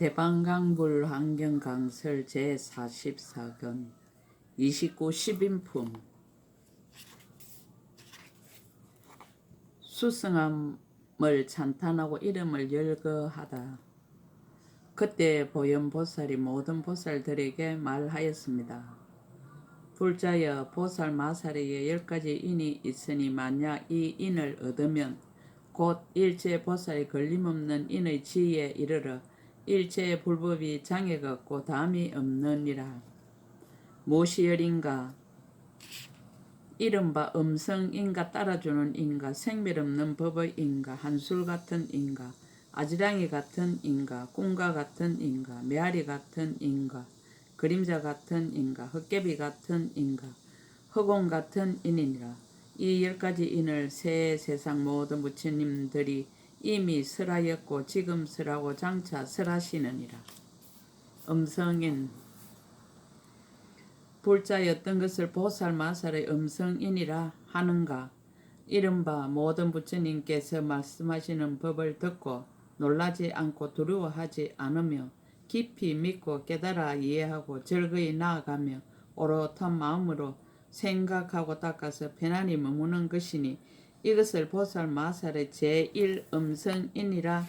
대방강불 환경강설 제44권 29 10인품 수승함을 찬탄하고 이름을 열거하다. 그때 보현보살이 모든 보살들에게 말하였습니다. 불자여 보살 마살에 열 가지 인이 있으니 만약 이 인을 얻으면 곧 일체 보살이 걸림없는 인의 지위에 이르러 일체의 불법이 장애가 없고 담이 없느니라. 무엇이 열인가? 이른바 음성인가 따라주는 인가? 생멸 없는 법의 인가? 한술 같은 인가? 아지랑이 같은 인가? 꿈과 같은 인가? 메아리 같은 인가? 그림자 같은 인가? 헛개비 같은 인가? 허공 같은 인이니라. 이 열 가지 인을 새 세상 모든 부처님들이 이미 설하였고 지금 설하고 장차 설하시느니라. 음성인 불자였던 것을 보살 마살의 음성인이라 하는가? 이른바 모든 부처님께서 말씀하시는 법을 듣고 놀라지 않고 두려워하지 않으며 깊이 믿고 깨달아 이해하고 즐거이 나아가며 오롯한 마음으로 생각하고 닦아서 편안히 머무는 것이니 이것을 보살 마살의 제1음성인이라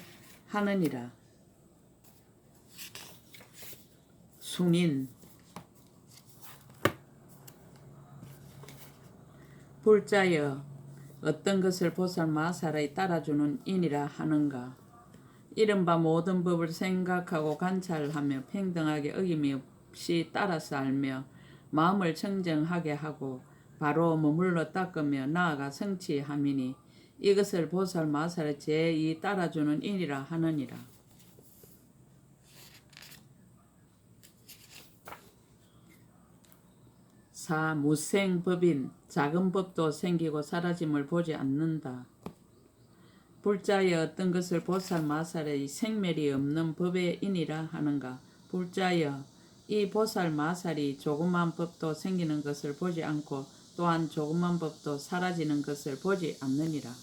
하느니라. 순인 불자여 어떤 것을 보살 마살에 따라주는 인이라 하는가 이른바 모든 법을 생각하고 관찰하며 평등하게 어김이 없이 따라서 알며 마음을 청정하게 하고 바로 머물러 닦으며 나아가 성취함이니 이것을 보살 마살의 제2 따라주는 인이라 하느니라. 사 무생법인 작은 법도 생기고 사라짐을 보지 않는다. 불자의 어떤 것을 보살 마살의 생멸이 없는 법의 인이라 하는가. 불자여 이 보살 마살이 조그만 법도 생기는 것을 보지 않고 또한 조그만 법도 사라지는 것을 보지 않느니라.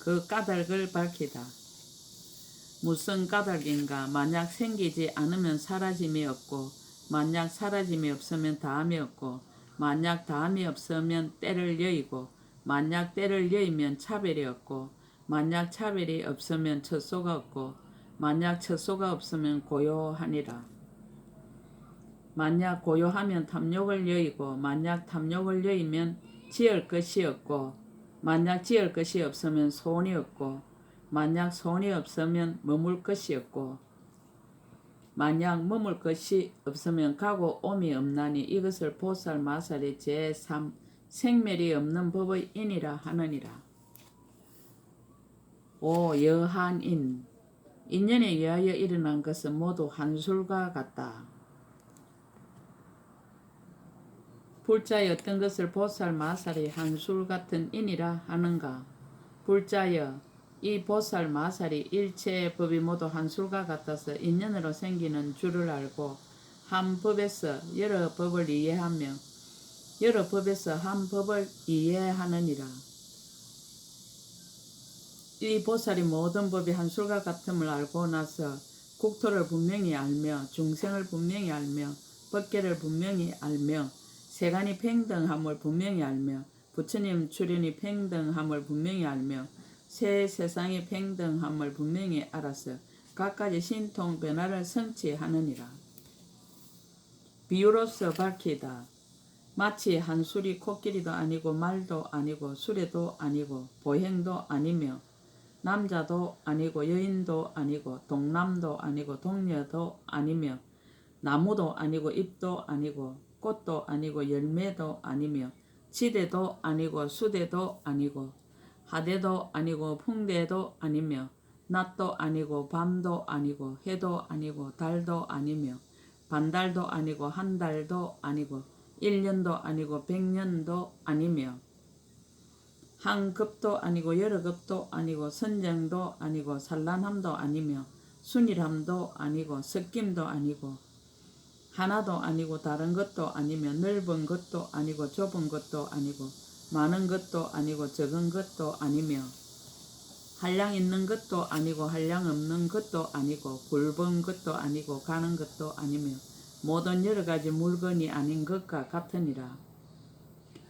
그 까닭을 밝히다. 무슨 까닭인가 만약 생기지 않으면 사라짐이 없고 만약 사라짐이 없으면 다음이 없고 만약 다음이 없으면 때를 여의고 만약 때를 여의면 차별이 없고 만약 차별이 없으면 처소가 없고 만약 처소가 없으면 고요하니라. 만약 고요하면 탐욕을 여의고 만약 탐욕을 여의면 지을 것이 없고 만약 지을 것이 없으면 소원이 없고 만약 소원이 없으면 머물 것이 없고 만약 머물 것이 없으면 가고 옴이 없나니 이것을 보살 마살의 제3 생멸이 없는 법의 인이라 하느니라. 오 여한인 인연에 의하여 일어난 것은 모두 한술과 같다. 어떤 것을 보살 마살이 한술 같은 인이라 하는가? 불자여 이 보살 마살이 일체의 법이 모두 한술과 같아서 인연으로 생기는 줄을 알고 한 법에서 여러 법을 이해하며 여러 법에서 한 법을 이해하느니라. 이 보살이 모든 법이 한술과 같음을 알고 나서 국토를 분명히 알며 중생을 분명히 알며 법계를 분명히 알며 세간이 평등함을 분명히 알며 부처님 출현이 평등함을 분명히 알며 새 세상의 평등함을 분명히 알아서 각가지 신통 변화를 성취하느니라. 비유로서 밝히다. 마치 한 술이 코끼리도 아니고 말도 아니고 수레도 아니고 보행도 아니며 남자도 아니고 여인도 아니고 동남도 아니고 동녀도 아니며 나무도 아니고 잎도 아니고 꽃도 아니고 열매도 아니며 지대도 아니고 수대도 아니고 하대도 아니고 풍대도 아니며 낮도 아니고 밤도 아니고 해도 아니고 달도 아니며 반달도 아니고 한 달도 아니고 일년도 아니고 백년도 아니며 한 급도 아니고 여러 급도 아니고 선정도 아니고 산란함도 아니며 순일함도 아니고 섞임도 아니고 하나도 아니고 다른 것도 아니며 넓은 것도 아니고 좁은 것도 아니고 많은 것도 아니고 적은 것도 아니며 한량 있는 것도 아니고 한량 없는 것도 아니고 굵은 것도 아니고 가는 것도 아니며 모든 여러 가지 물건이 아닌 것과 같으니라.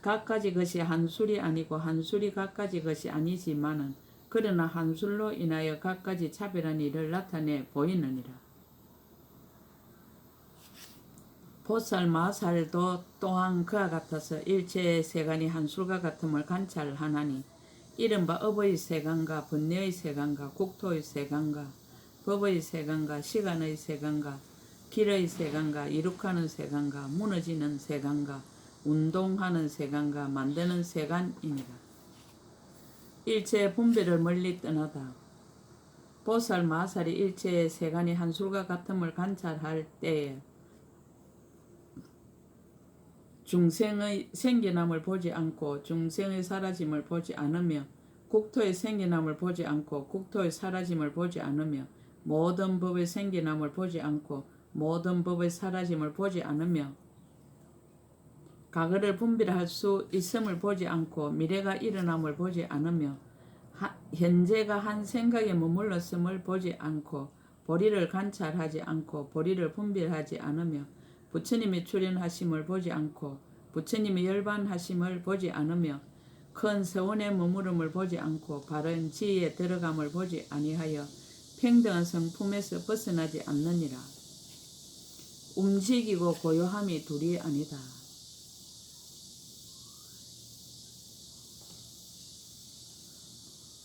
각가지 것이 한 술이 아니고 한 술이 각가지 것이 아니지만은 그러나 한 술로 인하여 각가지 차별한 일을 나타내 보이느니라. 보살 마살도 또한 그와 같아서 일체의 세간이 한술과 같음을 관찰하나니 이른바 업의 세간과 번뇌의 세간과 국토의 세간과 법의 세간과 시간의 세간과 길의 세간과 이룩하는 세간과 무너지는 세간과 운동하는 세간과 만드는 세간이니라. 일체의 분별을 멀리 떠나다. 보살 마살이 일체의 세간이 한술과 같음을 관찰할 때에 중생의 생겨남을 보지 않고 중생의 사라짐을 보지 않으며 국토의 생겨남을 보지 않고 국토의 사라짐을 보지 않으며 모든 법의 생겨남을 보지 않고 모든 법의 사라짐을 보지 않으며 과거를 분별할 수 있음을 보지 않고 미래가 일어남을 보지 않으며 하, 현재가 한 생각에 머물렀음을 보지 않고 보리를 관찰하지 않고 보리를 분별하지 않으며 부처님이 출현하심을 보지 않고 부처님이 열반하심을 보지 않으며 큰 세원의 머무름을 보지 않고 바른 지혜에 들어감을 보지 아니하여 평등한 성품에서 벗어나지 않느니라. 움직이고 고요함이 둘이 아니다.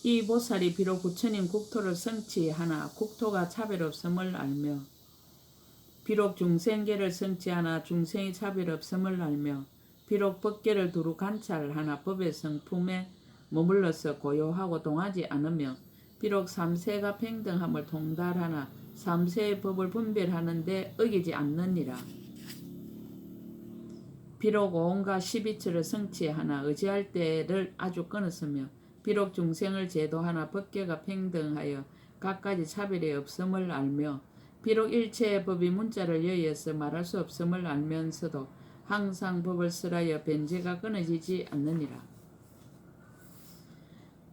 이 보살이 비록 부처님 국토를 성취하나 국토가 차별 없음을 알며 비록 중생계를 성취하나 중생이 차별 없음을 알며 비록 법계를 두루 관찰하나 법의 성품에 머물러서 고요하고 동하지 않으며 비록 삼세가 평등함을 통달하나 삼세의 법을 분별하는데 어기지 않느니라. 비록 온갖 십이처를 성취하나 의지할 때를 아주 끊었으며 비록 중생을 제도하나 법계가 평등하여 각가지 차별이 없음을 알며 비록 일체의 법이 문자를 여의어서 말할 수 없음을 알면서도 항상 법을 쓰라여 변제가 끊어지지 않느니라.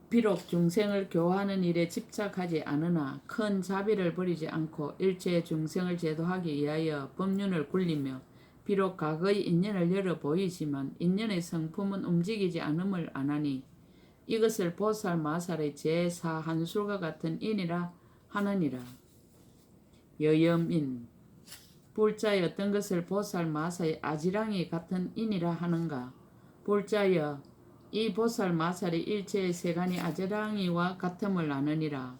비록 중생을 교화하는 일에 집착하지 않으나 큰 자비를 버리지 않고 일체의 중생을 제도하기 위하여 법륜을 굴리며 비록 과거의 인연을 열어 보이지만 인연의 성품은 움직이지 않음을 아나니 이것을 보살 마살의 제4 한술과 같은 인이라 하느니라. 여염인. 불자여 어떤 것을 보살 마사의 아지랑이 같은 인이라 하는가? 불자여 이 보살 마살이 일체의 세간이 아지랑이와 같음을 아느니라.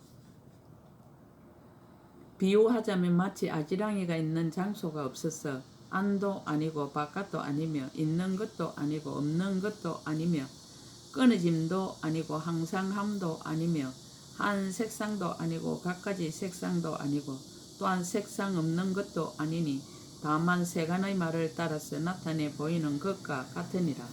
비유하자면 마치 아지랑이가 있는 장소가 없어서 안도 아니고 바깥도 아니며 있는 것도 아니고 없는 것도 아니며 끊어짐도 아니고 항상함도 아니며 한 색상도 아니고 각가지 색상도 아니고 또한 색상 없는 것도 아니니 다만 세간의 말을 따라서 나타내 보이는 것과 같으니라.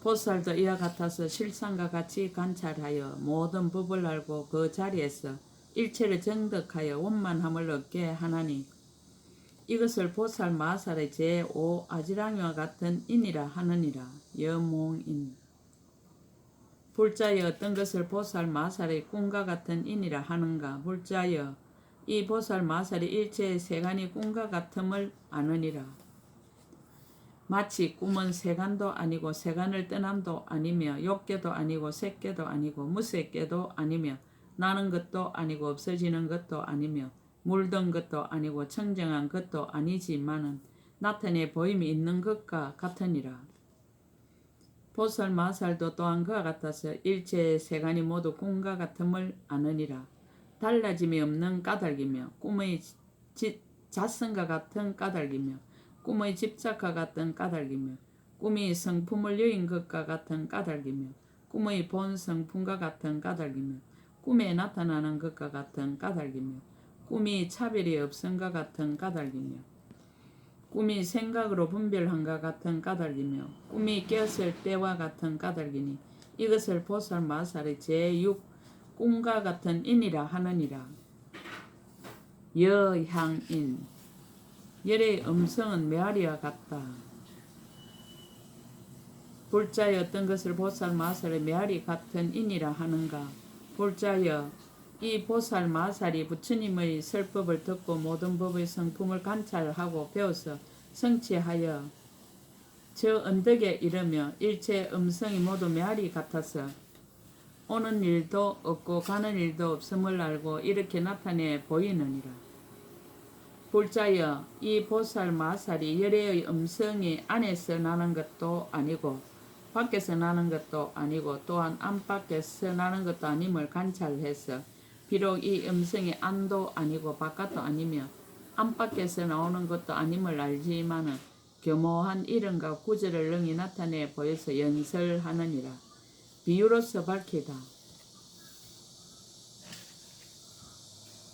보살도 이와 같아서 실상과 같이 관찰하여 모든 법을 알고 그 자리에서 일체를 정득하여 원만함을 얻게 하나니 이것을 보살 마살의 제5 아지랑이와 같은 인이라 하느니라. 여몽인. 불자여 어떤 것을 보살 마살의 꿈과 같은 인이라 하는가? 불자여 이 보살 마살이 일체의 세간이 꿈과 같음을 아느니라 마치 꿈은 세간도 아니고 세간을 떠남도 아니며 욕계도 아니고 색계도 아니고 무색계도 아니며 나는 것도 아니고 없어지는 것도 아니며 물든 것도 아니고 청정한 것도 아니지만은 나타내 보임이 있는 것과 같으니라. 보살 마살도 또한 그와 같아서 일체의 세간이 모두 꿈과 같음을 아느니라. 달라짐이 없는 까닭이며 꿈의 지, 자성과 같은 까닭이며 꿈의 집착과 같은 까닭이며 꿈이 성품을 여인 것과 같은 까닭이며 꿈의 본 성품과 같은 까닭이며 꿈에 나타나는 것과 같은 까닭이며 꿈이 차별이 없음과 같은 까닭이며 꿈이 생각으로 분별한과 같은 까닭이며 꿈이 깨었을 때와 같은 까닭이니 이것을 보살 마살의 제6 꿈과 같은 인이라 하느니라. 여향인 열의 음성은 메아리와 같다. 볼자여 어떤 것을 보살 마살의 메아리 같은 인이라 하는가 볼자여 이 보살 마살이 부처님의 설법을 듣고 모든 법의 성품을 관찰하고 배워서 성취하여 저 언덕에 이르며 일체 음성이 모두 메아리 같아서 오는 일도 없고 가는 일도 없음을 알고 이렇게 나타내 보이느니라. 볼자여 이 보살 마살이 열애의 음성이 안에서 나는 것도 아니고 밖에서 나는 것도 아니고 또한 안팎에서 나는 것도 아님을 관찰해서 비록 이 음성이 안도 아니고 바깥도 아니며 안팎에서 나오는 것도 아님을 알지만은 교모한 이름과 구절을 능히 나타내 보여서 연설하느니라. 비유로서 밝히다.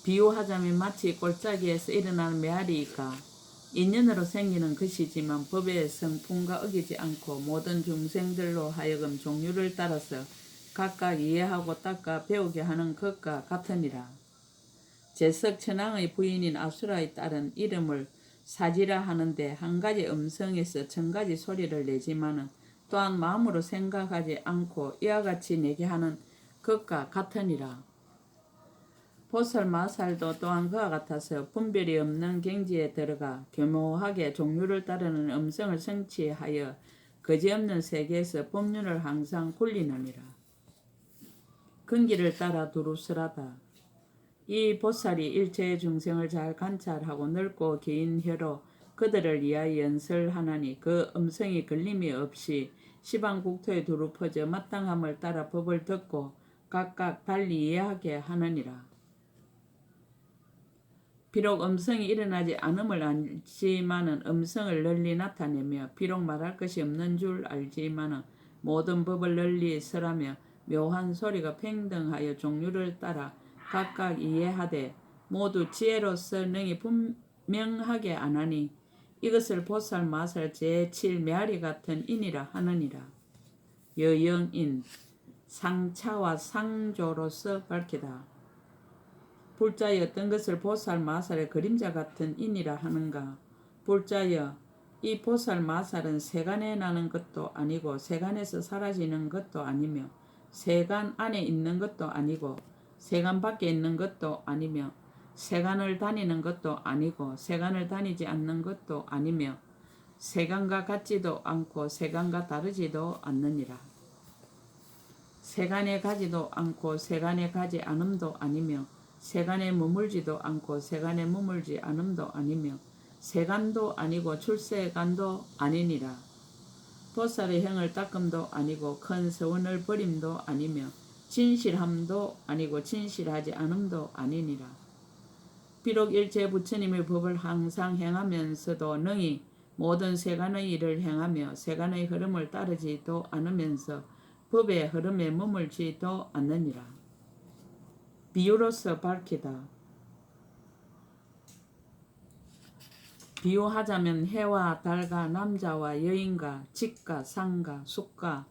비유하자면 마치 골짜기에서 일어나는 메아리가 인연으로 생기는 것이지만 법의 성품과 어기지 않고 모든 중생들로 하여금 종류를 따라서 각각 이해하고 닦아 배우게 하는 것과 같으니라. 제석 천왕의 부인인 아수라의 딸은 이름을 사지라 하는데 한 가지 음성에서 천 가지 소리를 내지만은 또한 마음으로 생각하지 않고 이와 같이 내게 하는 것과 같으니라. 보살 마살도 또한 그와 같아서 분별이 없는 경지에 들어가 교묘하게 종류를 따르는 음성을 성취하여 거지없는 세계에서 법륜을 항상 굴리느니라. 근기를 따라 두루스라다. 이 보살이 일체의 중생을 잘 관찰하고 넓고 긴 혀로 그들을 위하여 연설하나니 그 음성이 걸림이 없이 시방 국토에 두루 퍼져 마땅함을 따라 법을 듣고 각각 달리 이해하게 하느니라. 비록 음성이 일어나지 않음을 알지만은 음성을 널리 나타내며 비록 말할 것이 없는 줄 알지만은 모든 법을 널리 설하며 묘한 소리가 평등하여 종류를 따라 각각 이해하되 모두 지혜로서 능히 분명하게 안하니 이것을 보살 마살 제7 메아리 같은 인이라 하느니라. 여영인 상차와 상조로서 밝히다. 불자여 어떤 것을 보살 마살의 그림자 같은 인이라 하는가. 불자여 이 보살 마살은 세간에 나는 것도 아니고 세간에서 사라지는 것도 아니며 세간 안에 있는 것도 아니고 세간 밖에 있는 것도 아니며 세간을 다니는 것도 아니고 세간을 다니지 않는 것도 아니며 세간과 같지도 않고 세간과 다르지도 않느니라. 세간에 가지도 않고 세간에 가지 않음도 아니며 세간에 머물지도 않고 세간에 머물지 않음도 아니며 세간도 아니고 출세간도 아니니라. 보살의 행을 닦음도 아니고 큰 서원을 버림도 아니며 진실함도 아니고 진실하지 않음도 아니니라. 비록 일체 부처님의 법을 항상 행하면서도 능히 모든 세간의 일을 행하며 세간의 흐름을 따르지도 않으면서 법의 흐름에 머물지도 않느니라. 비유로서 밝히다. 비유하자면 해와 달과 남자와 여인과 집과 상가 숲과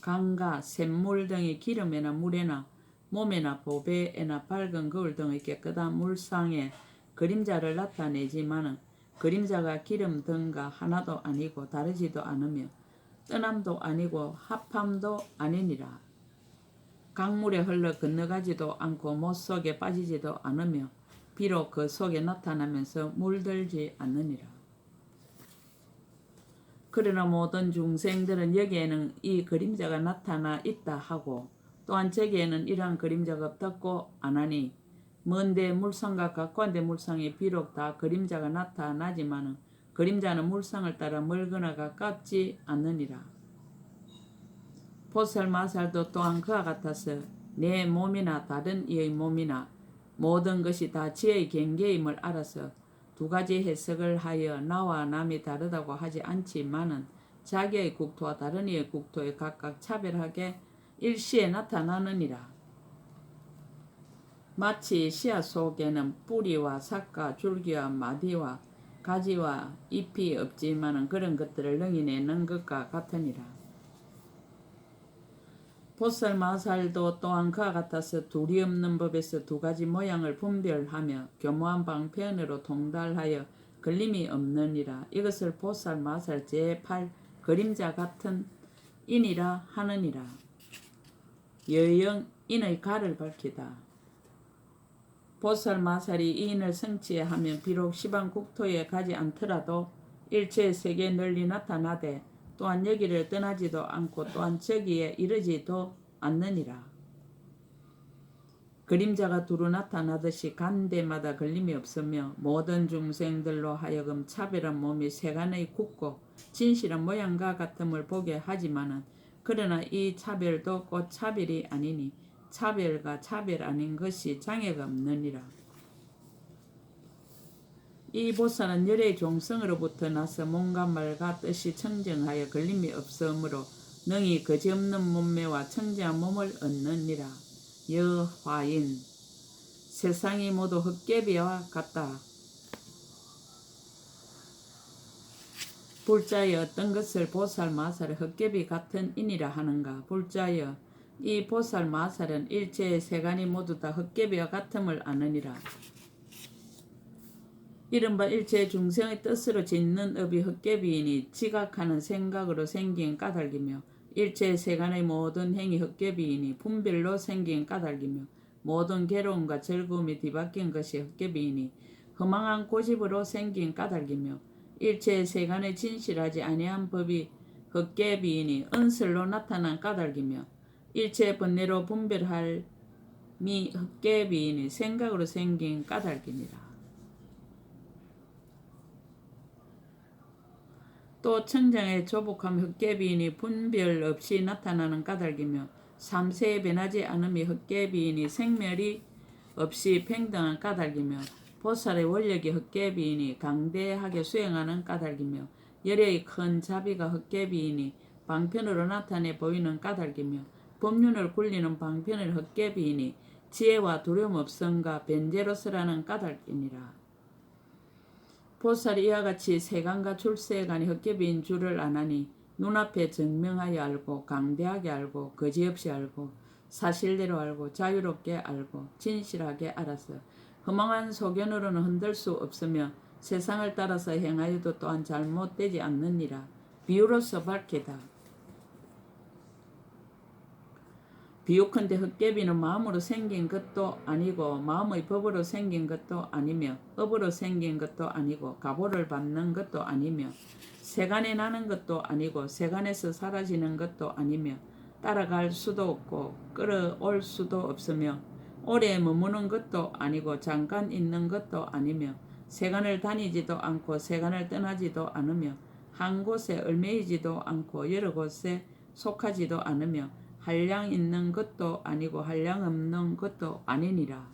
강과 샘물 등의 기름에나 물에나 몸에나 보배에나 밝은 거울 등의 깨끗한 물상에 그림자를 나타내지만은 그림자가 기름 등과 하나도 아니고 다르지도 않으며 떠남도 아니고 합함도 아니니라. 강물에 흘러 건너가지도 않고 못 속에 빠지지도 않으며 비록 그 속에 나타나면서 물들지 않느니라. 그러나 모든 중생들은 여기에는 이 그림자가 나타나 있다 하고 또한 저기에는 이러한 그림자가 없다고 안하니 먼데 물상과 가까운데 물상에 비록 다 그림자가 나타나지만은 그림자는 물상을 따라 멀거나 가깝지 않느니라. 보살 마살도 또한 그와 같아서 내 몸이나 다른 이의 몸이나 모든 것이 다 지의 경계임을 알아서 두 가지 해석을 하여 나와 남이 다르다고 하지 않지만은 자기의 국토와 다른 이의 국토에 각각 차별하게 일시에 나타나느니라. 마치 씨앗 속에는 뿌리와 삭과 줄기와 마디와 가지와 잎이 없지만은 그런 것들을 능히 내는 것과 같으니라. 보살 마살도 또한 그와 같아서 둘이 없는 법에서 두 가지 모양을 분별하며 교모한 방편으로 통달하여 걸림이 없느니라. 이것을 보살 마살 제8 그림자 같은 인이라 하느니라. 여영 인의 가를 밝히다. 보살 마살이 이 인을 성취하면 비록 시방 국토에 가지 않더라도 일체 세계 널리 나타나되 또한 여기를 떠나지도 않고 또한 저기에 이르지도 않느니라. 그림자가 두루 나타나듯이 간 데마다 걸림이 없으며 모든 중생들로 하여금 차별한 몸이 세간의 굳고 진실한 모양과 같음을 보게 하지만은 그러나 이 차별도 곧 차별이 아니니 차별과 차별 아닌 것이 장애가 없느니라. 이 보살은 열의 종성으로부터 나서 몸과 말과 뜻이 청정하여 걸림이 없으므로 능히 거지없는 몸매와 청정한 몸을 얻느니라. 여화인 세상이 모두 헛개비와 같다. 불자여 어떤 것을 보살 마살 헛개비 같은 인이라 하는가? 불자여 이 보살 마살은 일체의 세간이 모두 다 헛개비와 같음을 아느니라. 이른바 일체 중생의 뜻으로 짓는 업이 헛개비이니 지각하는 생각으로 생긴 까닭이며 일체 세간의 모든 행위 헛개비이니 분별로 생긴 까닭이며 모든 괴로움과 즐거움이 뒤바뀐 것이 헛개비이니 허망한 고집으로 생긴 까닭이며 일체 세간에 진실하지 아니한 법이 헛개 비이니 은설로 나타난 까닭이며 일체 번뇌로 분별할 미 헛개 비이니 생각으로 생긴 까닭이니라. 또 청정의 조복함 헛개비인이 분별 없이 나타나는 까닭이며 삼세에 변하지 않음이 헛개비인이 생멸이 없이 평등한 까닭이며 보살의 원력이 헛개비인이 강대하게 수행하는 까닭이며 열의 큰 자비가 헛개비인이 방편으로 나타내 보이는 까닭이며 법륜을 굴리는 방편을 헛개비인이 지혜와 두려움 없음과 변제로서라는 까닭이니라. 보살이 이와 같이 세간과 출세간이 헛개비인 줄을 아나니 눈앞에 증명하여 알고 강대하게 알고 거지없이 알고 사실대로 알고 자유롭게 알고 진실하게 알아서 허망한 소견으로는 흔들 수 없으며 세상을 따라서 행하여도 또한 잘못되지 않느니라 비유로서 밝히다. 비옥한데 헛개비는 마음으로 생긴 것도 아니고 마음의 법으로 생긴 것도 아니며 업으로 생긴 것도 아니고 가보를 받는 것도 아니며 세간에 나는 것도 아니고 세간에서 사라지는 것도 아니며 따라갈 수도 없고 끌어올 수도 없으며 오래 머무는 것도 아니고 잠깐 있는 것도 아니며 세간을 다니지도 않고 세간을 떠나지도 않으며 한 곳에 얽매이지도 않고 여러 곳에 속하지도 않으며 한량 있는 것도 아니고 한량 없는 것도 아니니라.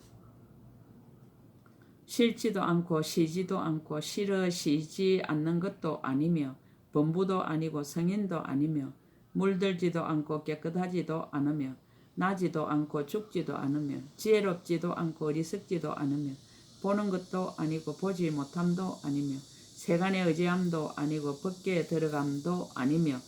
싫지도 않고 쉬지도 않고 싫어 쉬지 않는 것도 아니며 범부도 아니고 성인도 아니며 물들지도 않고 깨끗하지도 않으며 나지도 않고 죽지도 않으며 지혜롭지도 않고 어리석지도 않으며 보는 것도 아니고 보지 못함도 아니며 세간의 의지함도 아니고 법계에 들어감도 아니며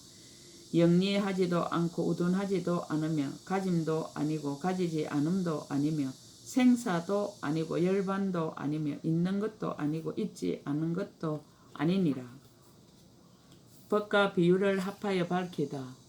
영리하지도 않고 우둔하지도 않으며 가짐도 아니고 가지지 않음도 아니며 생사도 아니고 열반도 아니며 있는 것도 아니고 있지 않은 것도 아니니라. 법과 비유를 합하여 밝히다.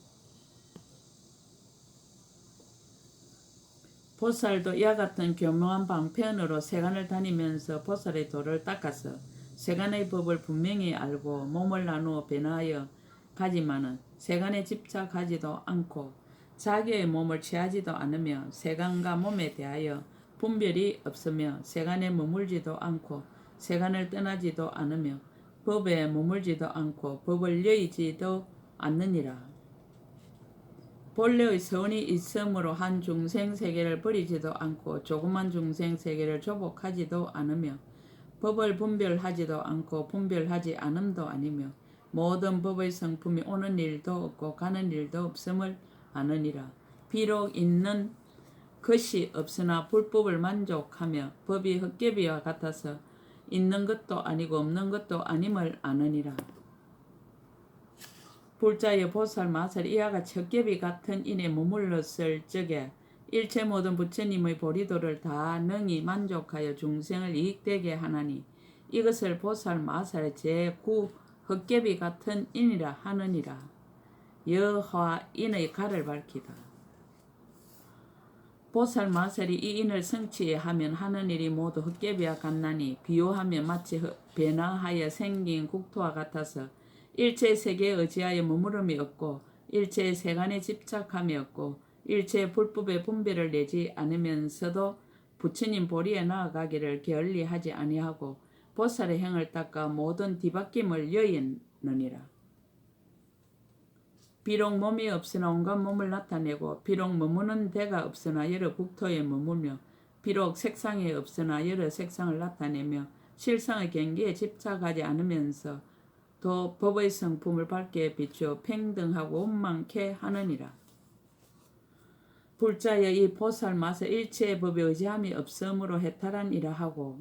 보살도 이와 같은 교묘한 방편으로 세간을 다니면서 보살의 도를 닦아서 세간의 법을 분명히 알고 몸을 나누어 변하여 가지만은 세간에 집착하지도 않고 자기의 몸을 취하지도 않으며 세간과 몸에 대하여 분별이 없으며 세간에 머물지도 않고 세간을 떠나지도 않으며 법에 머물지도 않고 법을 여의지도 않느니라. 본래의 선이 있으므로 한 중생 세계를 버리지도 않고 조그만 중생 세계를 조복하지도 않으며 법을 분별하지도 않고 분별하지 않음도 아니며 모든 법의 성품이 오는 일도 없고 가는 일도 없음을 아느니라. 비록 있는 것이 없으나 불법을 만족하며 법이 헛개비와 같아서 있는 것도 아니고 없는 것도 아님을 아느니라. 불자의 보살 마살 이와 같이 헛개비 같은 인에 머물렀을 적에 일체 모든 부처님의 보리도를 다 능히 만족하여 중생을 이익되게 하나니 이것을 보살 마살의 제9 헛개비 같은 인이라 하느니라. 여호와 인의 가를 밝히다. 보살 마살이 이 인을 성취하면 하는 일이 모두 헛개비와 같나니 비유하면 마치 헛- 변화하여 생긴 국토와 같아서 일체 세계에 의지하여 머무름이 없고 일체 세간에 집착함이 없고 일체 불법의 분별을 내지 않으면서도 부처님 보리에 나아가기를 게을리하지 아니하고 보살의 행을 닦아 모든 뒤바뀜을 여의느니라. 비록 몸이 없으나 온갖 몸을 나타내고 비록 머무는 데가 없으나 여러 국토에 머물며 비록 색상이 없으나 여러 색상을 나타내며 실상의 경계에 집착하지 않으면서 또 법의 성품을 밝게 비추어 평등하고 원망케 하느니라. 불자여 이 보살 맛에 일체의 법에 의지함이 없으므로 해탈한 이라 하고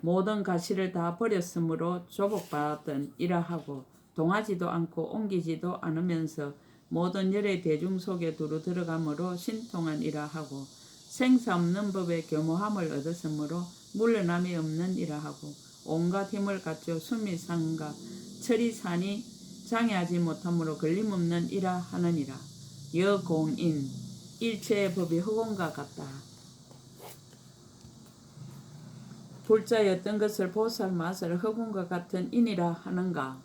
모든 가시를 다 버렸으므로 조복받은 이라 하고 동하지도 않고 옮기지도 않으면서 모든 열의 대중 속에 두루 들어가므로 신통한 이라 하고 생사 없는 법의 교모함을 얻었으므로 물러남이 없는 이라 하고 온갖 힘을 갖춰 숨이 상가 철이 산이 장애하지 못함으로 걸림없는 이라 하느니라 여공인 일체의 법이 흑원과 같다. 불자였던 것을 보살 마살 흑원과 같은 인이라 하는가?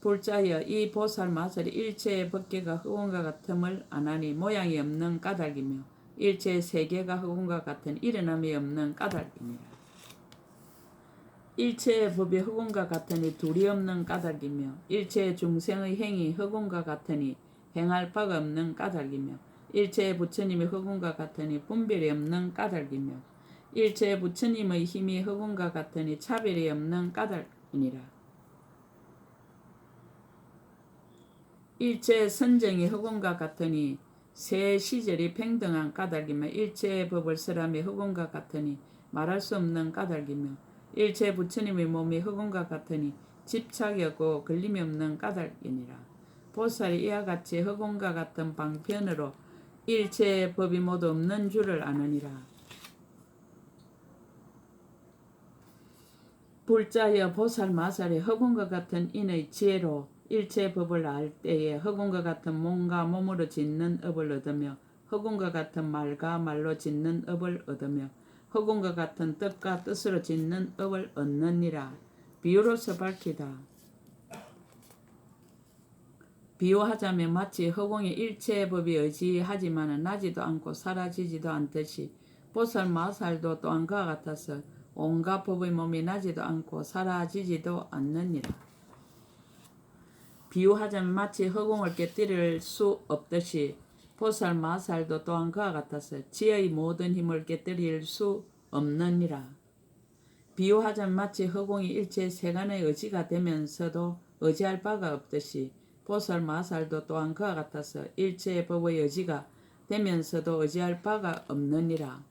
불자여 이 보살 마살이 일체의 법계가 흑원과 같음을 안하니 모양이 없는 까닭이며 일체의 세계가 흑원과 같은 일어남이 없는 까닭이니라. 일체의 법이 흑원과 같으니 둘이 없는 까닭이며 일체의 중생의 행이 흑원과 같으니 행할 바가 없는 까닭이며 일체의 부처님의 흑원과 같으니 분별이 없는 까닭이며 일체의 부처님의 힘이 흑원과 같으니 차별이 없는 까닭이니라. 일체의 선정이 흑원과 같으니 새 시절이 평등한 까닭이며 일체의 법을 설함이 흑원과 같으니 말할 수 없는 까닭이며 일체 부처님의 몸이 흑원과 같으니 집착이 없고 걸림이 없는 까닭이니라. 보살이 이와 같이 흑원과 같은 방편으로 일체의 법이 모두 없는 줄을 아느니라. 불자여 보살 마살이 흑원과 같은 인의 지혜로 일체 법을 알 때에 흑원과 같은 몸과 몸으로 짓는 업을 얻으며 흑원과 같은 말과 말로 짓는 업을 얻으며 흑원과 같은 뜻과 뜻으로 짓는 업을 얻느니라. 비유로서 밝히다. 비유하자면 마치 허공의 일체의 법이 의지하지만 나지도 않고 사라지지도 않듯이 보살 마살도 또한 그와 같아서 온갖 법의 몸이 나지도 않고 사라지지도 않느니라. 비유하자면 마치 허공을 깨뜨릴 수 없듯이 보살 마살도 또한 그와 같아서 지의 모든 힘을 깨뜨릴 수 없느니라. 비유하자면 마치 허공이 일체 세간의 의지가 되면서도 의지할 바가 없듯이 보살 마살도 또한 그와 같아서 일체의 법의 의지가 되면서도 의지할 바가 없느니라.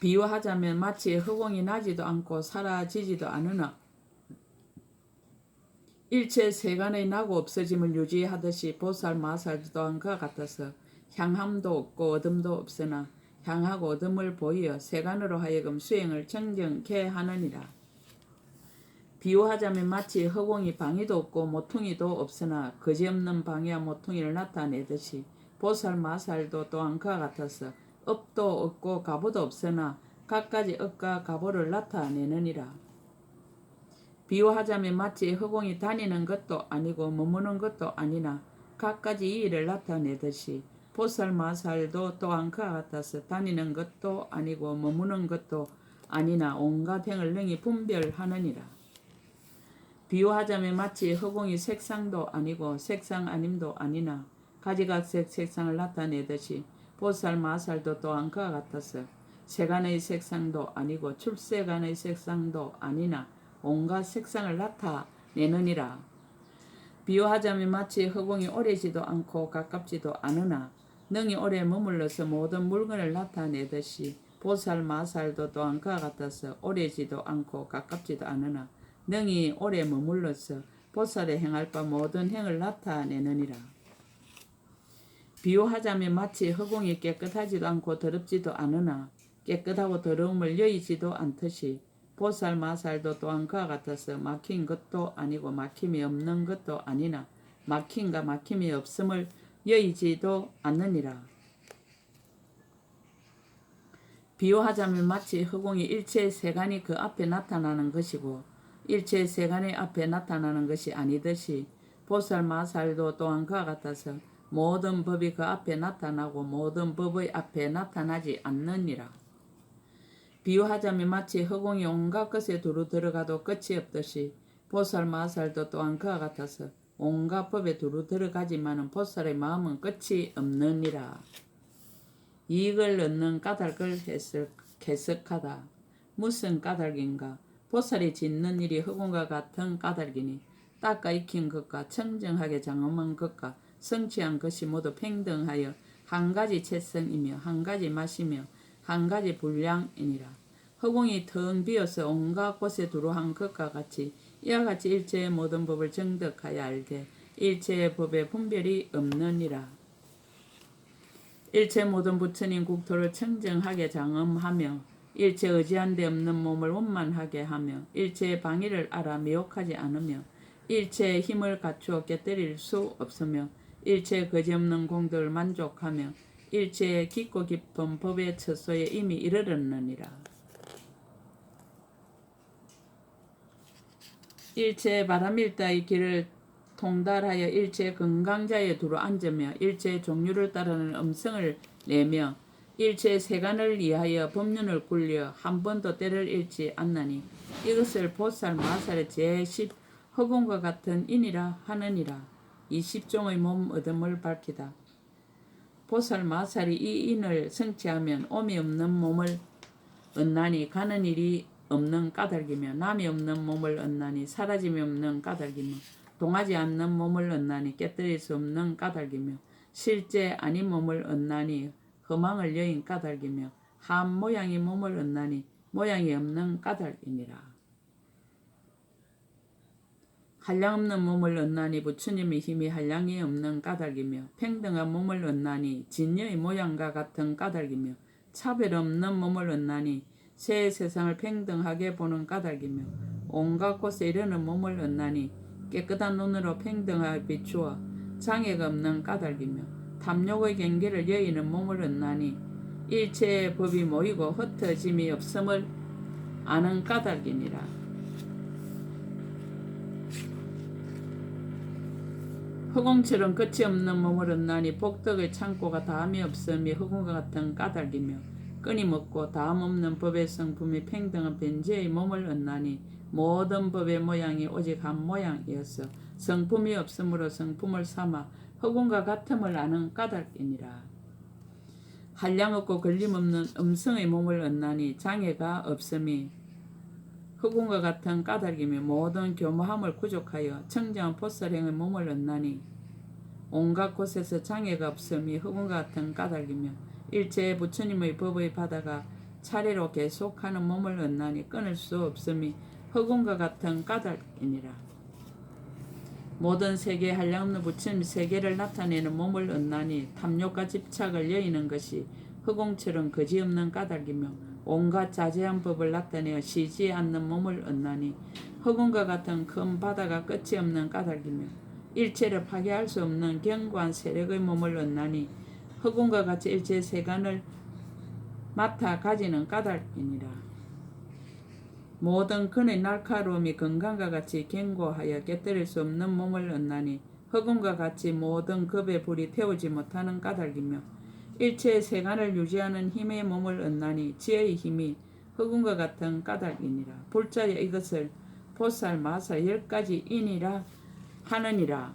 비유하자면 마치 허공이 나지도 않고 사라지지도 않으나 일체 세간의 나고 없어짐을 유지하듯이 보살 마살도 또한 그와 같아서 향함도 없고 어둠도 없으나 향하고 어둠을 보이어 세간으로 하여금 수행을 정정케 하느니라. 비유하자면 마치 허공이 방위도 없고 모퉁이도 없으나 거지없는 방위와 모퉁이를 나타내듯이 보살 마살도 또한 그와 같아서 업도 없고 가보도 없으나 갖가지 업과 가보를 나타내느니라. 비유하자면 마치 허공이 다니는 것도 아니고 머무는 것도 아니나 갖가지 이 일을 나타내듯이 보살 마살도 또한 그와 같아서 다니는 것도 아니고 머무는 것도 아니나 온갖 행을 능히 분별하느니라. 비유하자면 마치 허공이 색상도 아니고 색상 아님도 아니나 가지각색 색상을 나타내듯이 보살 마살도 또한 그와 같아서 세간의 색상도 아니고 출세간의 색상도 아니나 온갖 색상을 나타내느니라. 비유하자면 마치 허공이 오래지도 않고 가깝지도 않으나 능히 오래 머물러서 모든 물건을 나타내듯이 보살 마살도 또한 그와 같아서 오래지도 않고 가깝지도 않으나 능히 오래 머물러서 보살의 행할 바 모든 행을 나타내느니라. 비유하자면 마치 허공이 깨끗하지도 않고 더럽지도 않으나 깨끗하고 더러움을 여의지도 않듯이 보살 마살도 또한 그와 같아서 막힌 것도 아니고 막힘이 없는 것도 아니나 막힘과 막힘이 없음을 여의지도 않느니라. 비유하자면 마치 허공이 일체의 세간이 그 앞에 나타나는 것이고 일체의 세간의 앞에 나타나는 것이 아니듯이 보살 마살도 또한 그와 같아서 모든 법이 그 앞에 나타나고 모든 법의 앞에 나타나지 않느니라. 비유하자면 마치 허공이 온갖 것에 두루 들어가도 끝이 없듯이 보살 마살도 또한 그와 같아서 온갖 법에 두루 들어가지만은 보살의 마음은 끝이 없느니라. 이익을 얻는 까닭을 해석, 해석하다. 무슨 까닭인가? 보살이 짓는 일이 허공과 같은 까닭이니 닦아 익힌 것과 청정하게 장엄한 것과 성취한 것이 모두 평등하여 한 가지 채성이며 한 가지 맛이며 한 가지 분량이니라. 허공이 텅 비어서 온갖 곳에 두루한 것과 같이 이와 같이 일체의 모든 법을 정득하여 알되 일체의 법에 분별이 없느니라. 일체 모든 부처님 국토를 청정하게 장엄하며 일체 의지한 데 없는 몸을 원만하게 하며 일체의 방위를 알아 미혹하지 않으며 일체의 힘을 갖추어 깨뜨릴 수 없으며 일체의 거지없는 공덕을 만족하며 일체의 깊고 깊은 법의 처소에 이미 이르렀느니라. 일체의 바람일다의 길을 통달하여 일체 건강자에 두루 앉으며 일체 종류를 따르는 음성을 내며 일체 세간을 위하여 법륜을 굴려 한 번도 때를 잃지 않나니 이것을 보살 마살의 제10 허공과 같은 인이라 하느니라. 이 십종의 몸 얻음을 밝히다. 보살 마살이 이 인을 성취하면 오미 없는 몸을 얻나니 가는 일이 없는 까닭이며 남이 없는 몸을 얻나니 사라짐이 없는 까닭이며 동하지 않는 몸을 얻나니 깨뜨릴 수 없는 까닭이며 실제 아닌 몸을 얻나니 허망을 여인 까닭이며 한 모양의 몸을 얻나니 모양이 없는 까닭이니라. 한량 없는 몸을 얻나니 부처님의 힘이 한량이 없는 까닭이며 평등한 몸을 얻나니 진여의 모양과 같은 까닭이며 차별 없는 몸을 얻나니 새 세상을 평등하게 보는 까닭이며 온갖 곳에 이르는 몸을 얻나니 깨끗한 눈으로 평등하게 비추어 장애가 없는 까닭이며 탐욕의 경계를 여의는 몸을 얻나니 일체의 법이 모이고 흩어짐이 없음을 아는 까닭이니라. 허공처럼 끝이 없는 몸을 얻나니 복덕의 창고가 다함이 없음이 허공과 같은 까닭이며 끊임없고 다함 없는 법의 성품이 평등한 변제의 몸을 얻나니 모든 법의 모양이 오직 한 모양이어서 성품이 없으므로 성품을 삼아 허공과 같음을 아는 까닭이니라. 한량 없고 걸림없는 음성의 몸을 얻나니 장애가 없음이 흑운과 같은 까닭이며 모든 교모함을 구족하여 청정한 포설행의 몸을 얻나니 온갖 곳에서 장애가 없음이 흑운과 같은 까닭이며 일체의 부처님의 법의 바다가 차례로 계속하는 몸을 얻나니 끊을 수 없음이 흑운과 같은 까닭이니라. 모든 세계 한량없는 부처님 세계를 나타내는 몸을 얻나니 탐욕과 집착을 여의는 것이 흑공처럼 거지없는 까닭이며 온갖 자제한 법을 나타내어 쉬지 않는 몸을 얻나니 허공과 같은 큰 바다가 끝이 없는 까닭이며 일체를 파괴할 수 없는 견고한 세력의 몸을 얻나니 허공과 같이 일체 세간을 맡아 가지는 까닭이니라. 모든 근의 날카로움이 건강과 같이 견고하여 깨뜨릴 수 없는 몸을 얻나니 허공과 같이 모든 급의 불이 태우지 못하는 까닭이며 일체의 세간을 유지하는 힘의 몸을 얻나니 지혜의 힘이 흑운과 같은 까닭이니라. 볼자에 이것을 보살 마사 열 가지 인이라 하느니라.